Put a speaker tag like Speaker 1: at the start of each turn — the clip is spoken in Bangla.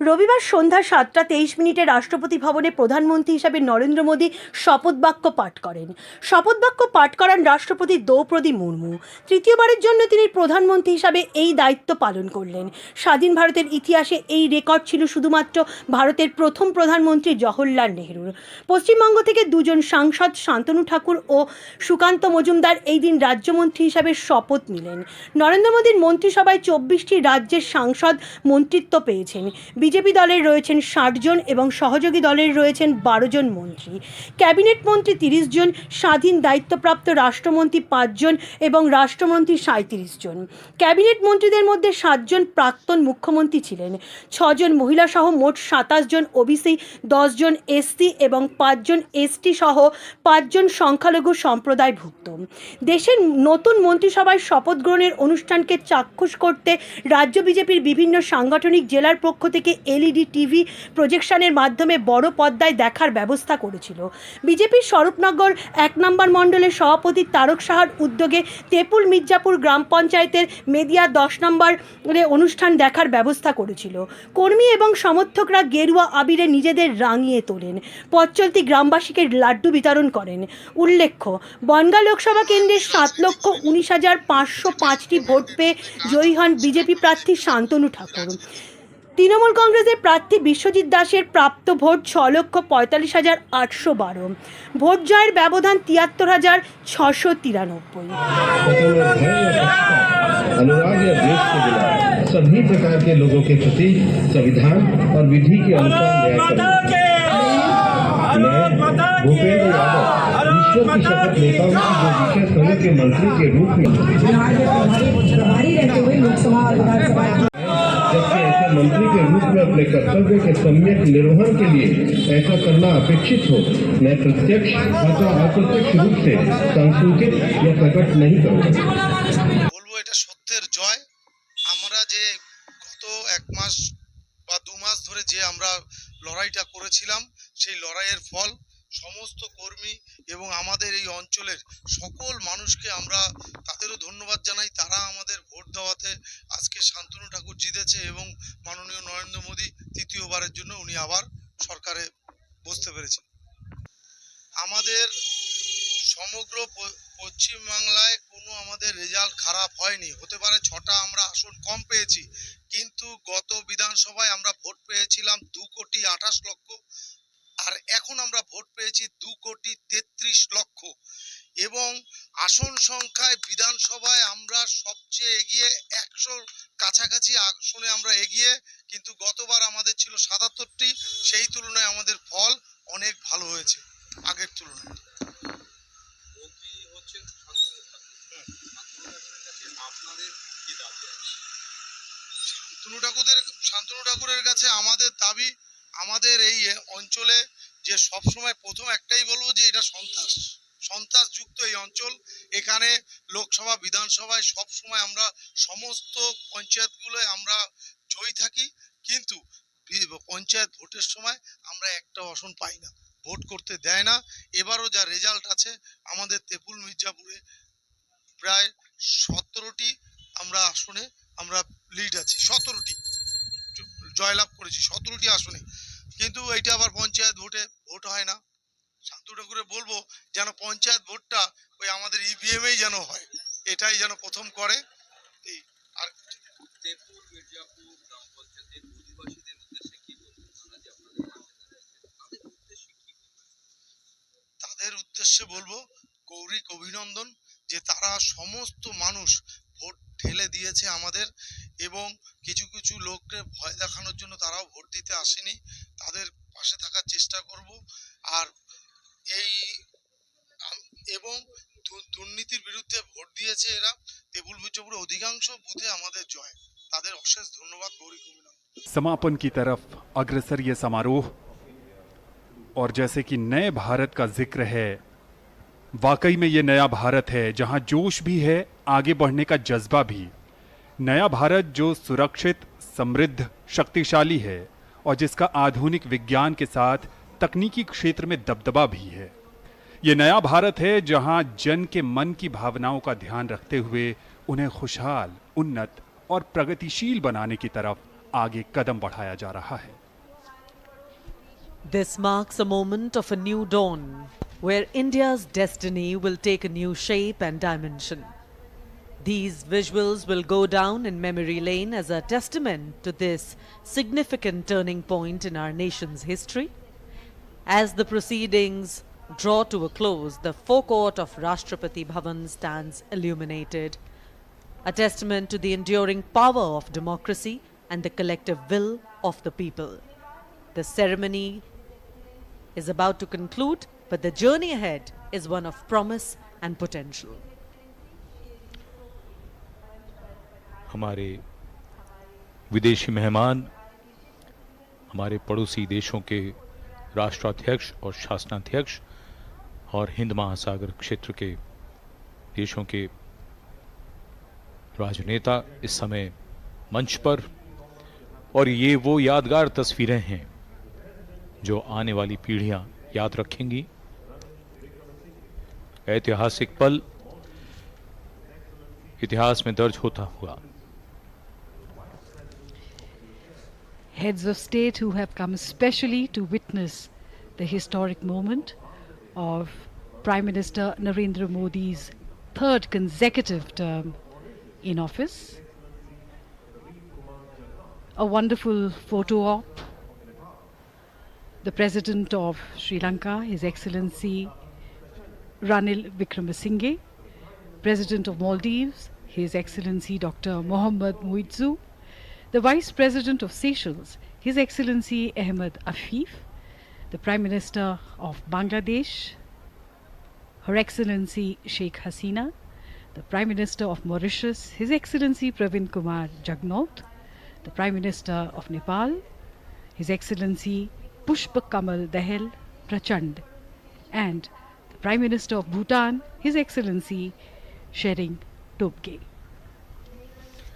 Speaker 1: রবিবার সন্ধ্যা সাতটা তেইশ মিনিটে রাষ্ট্রপতি ভবনে প্রধানমন্ত্রী হিসাবে নরেন্দ্র মোদী শপথ বাক্য পাঠ করেন। শপথ বাক্য পাঠ করান রাষ্ট্রপতি দ্রৌপদী মুর্মু। তৃতীয়বারের জন্য তিনি প্রধানমন্ত্রী হিসাবে এই দায়িত্ব পালন করলেন। স্বাধীন ভারতের ইতিহাসে এই রেকর্ড ছিল শুধুমাত্র ভারতের প্রথম প্রধানমন্ত্রী জওহরলাল নেহরুর। পশ্চিমবঙ্গ থেকে দুজন সাংসদ শান্তনু ঠাকুর ও সুকান্ত মজুমদার এই দিন রাজ্যমন্ত্রী হিসাবে শপথ নিলেন। নরেন্দ্র মোদীর মন্ত্রিসভায় চব্বিশটি রাজ্যের সাংসদ মন্ত্রিত্ব পেয়েছেন। বিজেপি দলের রয়েছেন ষাট জন এবং সহযোগী দলের রয়েছেন বারো জন মন্ত্রী। ক্যাবিনেট মন্ত্রী তিরিশ জন, স্বাধীন দায়িত্বপ্রাপ্ত রাষ্ট্রমন্ত্রী পাঁচজন এবং রাষ্ট্রমন্ত্রী সাঁত্রিশ জন। ক্যাবিনেট মন্ত্রীদের মধ্যে সাতজন প্রাক্তন মুখ্যমন্ত্রী ছিলেন। ছজন মহিলা সহ মোট সাতাশ জন ওবিসি দশজন এসসি এবং পাঁচজন এসটি সহ পাঁচজন সংখ্যালঘু সম্প্রদায়ভুক্ত। দেশের নতুন মন্ত্রিসভায় শপথ গ্রহণের অনুষ্ঠানকে চাক্ষুষ করতে রাজ্য বিজেপির বিভিন্ন সাংগঠনিক জেলার পক্ষ থেকে এলইডি টিভি প্রজেকশনের মাধ্যমে বড় পর্দায় দেখার ব্যবস্থা করেছিল। বিজেপির স্বরূপনগর এক নম্বর মণ্ডলের সভাপতি তারক সাহার উদ্যোগে তেপুল মির্জাপুর গ্রাম পঞ্চায়েতের মেদিয়া দশ নম্বরে অনুষ্ঠান দেখার ব্যবস্থা করেছিল। কর্মী এবং সমর্থকরা গেরুয়া আবিরে নিজেদের রাঙিয়ে তোলেন। পথচলতি গ্রামবাসীকে লাড্ডু বিতরণ করেন। উল্লেখ্য, বনগা লোকসভা কেন্দ্রের সাত লক্ষ উনিশ হাজার পাঁচশো পাঁচটি ভোট পেয়ে জয়ী হন বিজেপি প্রার্থী শান্তনু ঠাকুর। তৃণমূল কংগ্রেসের প্রার্থী বিশ্বজিৎ দাসের প্রাপ্ত ভোট ছ লক্ষ পঁয়তাল্লিশ হাজার আটশো বারো ভোট জয়ের ব্যবধান তিয়াত্তর হাজার ছশো তিরানব্বই
Speaker 2: अनुराग या देश के बिना सभी प्रकार के लोगों के प्रति संविधान और विधि के अनुसार न्याय करूंगा मैं भूपेंद्र यादव ईश्वर की शपथ लेता हूँ कि जो विषय संघ के मंत्री के रूप में
Speaker 3: बिहार में प्रभारी प्रभारी रहते हुए लोकसभा और विधानसभा
Speaker 2: जबकि ऐसे मंत्री के रूप में अपने कर्तव्य के सम्यक निर्वहन के लिए ऐसा करना अपेक्षित हो मैं प्रत्यक्ष अथवा अप्रत्यक्ष रूप से संसूचित या प्रकट नहीं करूँगा
Speaker 4: বলবো এটা সত্যের জয় আমরা যে গত এক মাস বা দু মাস ধরে যে আমরা লড়াইটা করেছিলাম সেই লড়াইয়ের ফল সমস্ত কর্মী এবং আমাদের এই অঞ্চলের সকল মানুষকে আমরা তাদেরও ধন্যবাদ জানাই। তারা আমাদের ভোট দেওয়াতে আজকে শান্তনু ঠাকুর জিতেছে এবং মাননীয় নরেন্দ্র মোদী তৃতীয়বারের জন্য উনি আবার সরকারে বসতে পেরেছেন। আমাদের সমগ্র পশ্চিমবাংলায় কোনো আমাদের রেজাল্ট খারাপ হয়নি। হতে পারে ছটা আমরা আসন কম পেয়েছি, কিন্তু গত বিধানসভায় আমরা ভোট পেয়েছিলাম দু কোটি আঠাশ লক্ষ। আর এখন আমরা ভোট পেয়েছি দু কোটি তেত্রিশ লক্ষ। এবং আসন সংখ্যায় বিধানসভায় আমরা সবচেয়ে এগিয়ে একশোর কাছাকাছি আসনে আমরা এগিয়ে কিন্তু গতবার আমাদের ছিল সাতাত্তরটি সেই তুলনায় আমাদের ফল অনেক ভালো হয়েছে আগের তুলনায়। শান্তনু ঠাকুরের শান্তনু ঠাকুরের কাছে আমাদের দাবি আমাদের এই অঞ্চলে যে সবসময় প্রথম একটাই বলব যে এটা সন্ত্রাস। সন্ত্রাসযুক্ত এই অঞ্চল। এখানে লোকসভা, বিধানসভায় সব সময় আমরা সমস্ত পঞ্চায়েতগুলোয় আমরা জয়ী থাকি। কিন্তু পঞ্চায়েত ভোটের সময় আমরা একটা আসন পাই না। ভোট করতে দেয় না। এবারও যা রেজাল্ট আছে, আমাদের তেপুল মির্জাপুরে প্রায় সতেরোটি আমরা আসনে আমরা লিড আছি। সতেরোটি। জয়লাভ করেছি সতেরোটি আসনে। কিন্তু এইটা আবার পঞ্চায়েত ভোটে ভোট হয় না। শান্তু ঠাকুরে বলব যেন পঞ্চায়েত ভোটটা ওই আমাদের ইভিএমেই যেন হয় এটাই যেন প্রথম করে। এই আর
Speaker 5: তাদের উদ্দেশ্যে
Speaker 4: তাদের উদ্দেশ্যে বলব গৌরিক অভিনন্দন যে তারা সমস্ত মানুষ ভোট ঢেলে দিয়েছে আমাদের এবং কিছু কিছু লোককে ভয় দেখানোর জন্য তারাও ভোট দিতে আসেনি তাদের পাশে থাকার চেষ্টা করব আর এই আম- এবং দু- দুর্নীতির বিরুদ্ধে ভোট দিয়েছে এরা টেবুল মির্জাপুরে অধিকাংশ বুথে আমাদের জয় তাদের অশেষ ধন্যবাদ গৌরিক অভিনন্দন
Speaker 6: समापन की तरफ अग्रसर ये समारोह और जैसे कि नए भारत का जिक्र है वाकई में ये नया भारत है जहां जोश भी है आगे बढ़ने का जज्बा भी नया भारत जो सुरक्षित समृद्ध शक्तिशाली है और जिसका आधुनिक विज्ञान के साथ तकनीकी क्षेत्र में दबदबा भी है ये नया भारत है जहाँ जन के मन की भावनाओं का ध्यान रखते हुए उन्हें खुशहाल उन्नत और प्रगतिशील बनाने की तरफ़ आगे कदम बढ़ाया जा रहा है
Speaker 7: This marks a moment of a new dawn, where India's destiny will take a new shape and dimension. These visuals will go down in memory lane as a testament to this significant turning point in our nation's history. As the proceedings draw to a close, the forecourt of Rashtrapati Bhavan stands illuminated, a testament to the enduring power of democracy and the collective will of the people. The ceremony is about to conclude, but the journey ahead is one of promise and potential.
Speaker 8: हमारे विदेशी मेहमान, हमारे पड़ोसी देशों के राष्ट्राध्यक्ष और शासनाध्यक्ष और हिंद महासागर क्षेत्र के देशों के राजनेता इस समय मंच पर और ये वो यादगार तस्वीरें हैं जो आने वाली पीढ़ियाँ याद रखेंगी। ऐतिहासिक पल इतिहास में दर्ज होता हुआ
Speaker 9: heads of state who have come especially to witness the historic moment of Prime Minister Narendra Modi's third consecutive term in office. A wonderful photo op. The President of Sri Lanka, His Excellency Ranil Wickremesinghe, President of Maldives, His Excellency Dr. Mohammad Muizzu, the Vice President of Seychelles, His Excellency Ahmed Afif, the Prime Minister of Bangladesh, Her Excellency Sheikh Hasina, the Prime Minister of Mauritius, His Excellency Pravin Kumar Jagnauth, the Prime Minister of Nepal, His Excellency Pushpa Kamal Dahel Prachand, and the Prime Minister of Bhutan, His Excellency Shering Tobge.